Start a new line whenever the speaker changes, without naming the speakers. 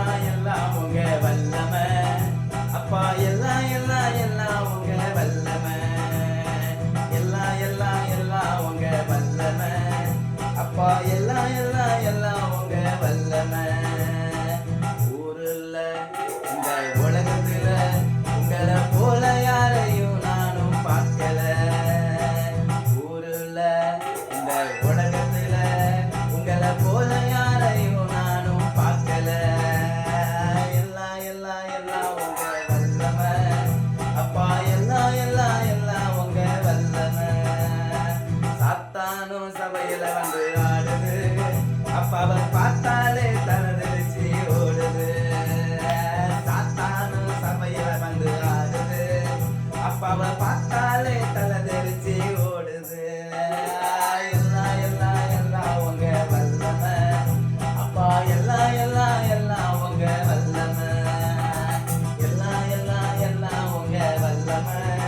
எல்லாம் எல்லாம் உங்க வல்லம. அப்பா எல்லாம் எல்லாம் எல்லாம் உங்க வல்லம. எல்லாம் எல்லாம் எல்லாம் உங்க வல்லம. அப்பா எல்லாம் எல்லாம் எல்லாம் உங்க வல்லம. ஊருல இந்த அப்பாவை பார்த்தாலே தலை தெரிச்சு ஓடுது. எல்லாம் எல்லாம் எல்லாம் உங்க வல்லமை. அப்பா எல்லாம் எல்லாம் எல்லாம் உங்க வல்லமை. எல்லாம் எல்லாம் எல்லாம் உங்க வல்லமை எல்லாம் எல்லாம் எல்லாம் உங்க வல்லமை.